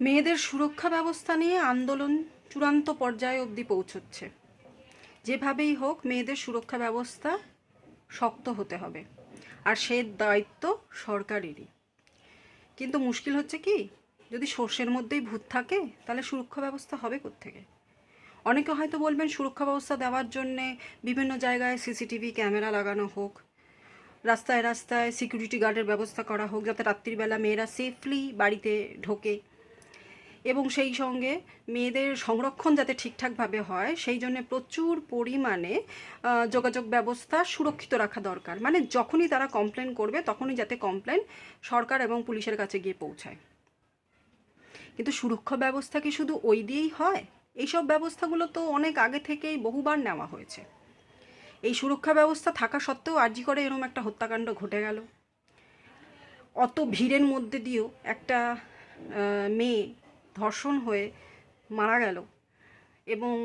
মেয়েদের সুরক্ষা ব্যবস্থা নিয়ে আন্দোলন চূড়ান্ত পর্যায়ে অবধি পৌঁছচ্ছে। যেভাবেই হোক, মেয়েদের সুরক্ষা ব্যবস্থা শক্ত হতে হবে। আর সে দায়িত্ব সরকারেরই। কিন্তু মুশকিল হচ্ছে কি? যদি সর্ষের মধ্যেই ভূত থাকে, তাহলে সুরক্ষা ব্যবস্থা হবে থেকে অনেকে হয়তো বলবেন সুরক্ষা ব্যবস্থা দেওয়ার জন্যে বিভিন্ন জায়গায় সিসিটিভি ক্যামেরা লাগানো হোক, রাস্তায় রাস্তায় সিকিউরিটি গার্ডের ব্যবস্থা করা হোক, যাতে রাত্রিবেলা মেয়েরা সেফলি বাড়িতে ঢোকে। এবং সেই সঙ্গে মেয়েদের সংরক্ষণ যাতে ঠিকঠাকভাবে হয়, সেই জন্য প্রচুর পরিমাণে যোগাযোগ ব্যবস্থা সুরক্ষিত রাখা দরকার। মানে যখনই তারা কমপ্লেন করবে, তখনই যাতে কমপ্লেন সরকার এবং পুলিশের কাছে গিয়ে পৌঁছায়। কিন্তু সুরক্ষা ব্যবস্থা কি শুধু ওই দিয়েই হয়? এইসব ব্যবস্থাগুলো তো অনেক আগে থেকেই বহুবার নেওয়া হয়েছে। এই সুরক্ষা ব্যবস্থা থাকা সত্ত্বেও আর্জি করে এরকম একটা হত্যাকাণ্ড ঘটে গেল। অত ভিড়ের মধ্যে দিয়েও একটা মেয়ে ধর্ষণ হয়ে মারা গেল। এবং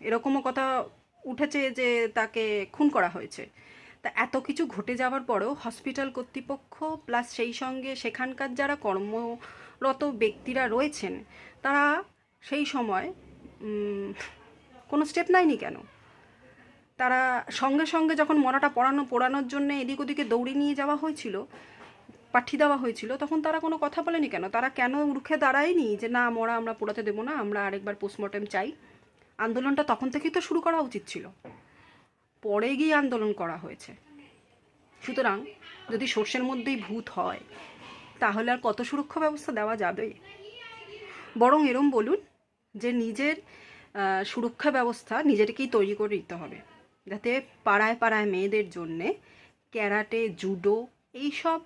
এরকমও কথা উঠেছে যে তাকে খুন করা হয়েছে। তা এত কিছু ঘটে যাওয়ার পরেও হসপিটাল কর্তৃপক্ষ প্লাস সেই সঙ্গে সেখানকার যারা কর্মরত ব্যক্তিরা রয়েছেন, তারা সেই সময় কোনো স্টেপ নেয়নি কেন? তারা সঙ্গে সঙ্গে যখন মরাটা পড়ানো, পোড়ানোর জন্য এদিক ওদিকে দৌড়ে নিয়ে যাওয়া হয়েছিল পাঠিয়ে দেওয়া হয়েছিল, তখন তারা কোনো কথা বলেনি কেন? তারা কেন রুখে দাঁড়ায়নি যে, না, মরা, আমরা পোড়াতে দেবো না, আমরা আরেকবার পোস্টমর্টেম চাই? আন্দোলনটা তখন থেকেই তো শুরু করা উচিত ছিল। পরে গিয়ে আন্দোলন করা হয়েছে। সুতরাং যদি সর্ষের মধ্যেই ভূত হয়, তাহলে আর কত সুরক্ষা ব্যবস্থা দেওয়া যাবে? বরং এরম বলুন যে, নিজের সুরক্ষা ব্যবস্থা নিজেদেরকেই তৈরি করে দিতে হবে। যাতে পাড়ায় পাড়ায় মেয়েদের জন্যে ক্যারাটে, জুডো, এইসব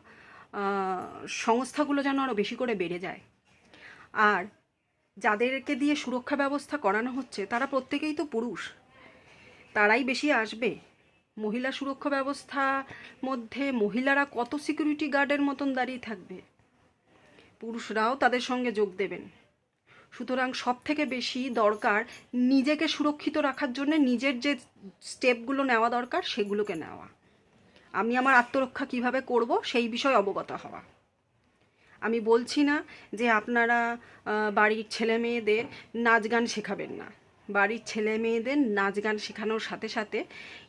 সংস্থাগুলো যেন আরও বেশি করে বেড়ে যায়। আর যাদেরকে দিয়ে সুরক্ষা ব্যবস্থা করানো হচ্ছে, তারা প্রত্যেকেই তো পুরুষ। তারাই বেশি আসবে। মহিলা সুরক্ষা ব্যবস্থা মধ্যে মহিলারা কত সিকিউরিটি গার্ডের মতন দাঁড়িয়ে থাকবে? পুরুষরাও তাদের সঙ্গে যোগ দেবেন। সুতরাং সব থেকে বেশি দরকার নিজেকে সুরক্ষিত রাখার জন্য নিজের যে স্টেপগুলো নেওয়া দরকার, সেগুলোকে নেওয়া। আমি আমার আত্মরক্ষা কীভাবে করব সেই বিষয়ে অবগত হওয়া। আমি বলছি না যে আপনারা বাড়ির ছেলে মেয়েদের নাচ গান শেখাবেন না। বাড়ির ছেলে মেয়েদের নাচ গান শেখানোর সাথে সাথে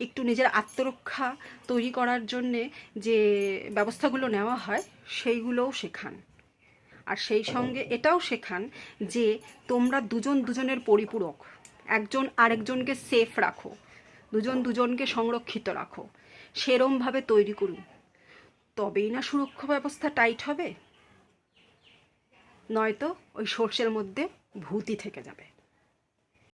একটু নিজের আত্মরক্ষা তৈরি করার জন্যে যে ব্যবস্থাগুলো নেওয়া হয়, সেইগুলোও শেখান। আর সেই সঙ্গে এটাও শেখান যে তোমরা দুজন দুজনের পরিপূরক। একজন আরেকজনকে সেফ রাখো। দুজন দুজনকে সংরক্ষিত রাখো। সেরমভাবে তৈরি করুন। তবেই না সুরক্ষা ব্যবস্থা টাইট হবে? নয়তো ওই সর্ষের মধ্যে ভূতি থেকে যাবে।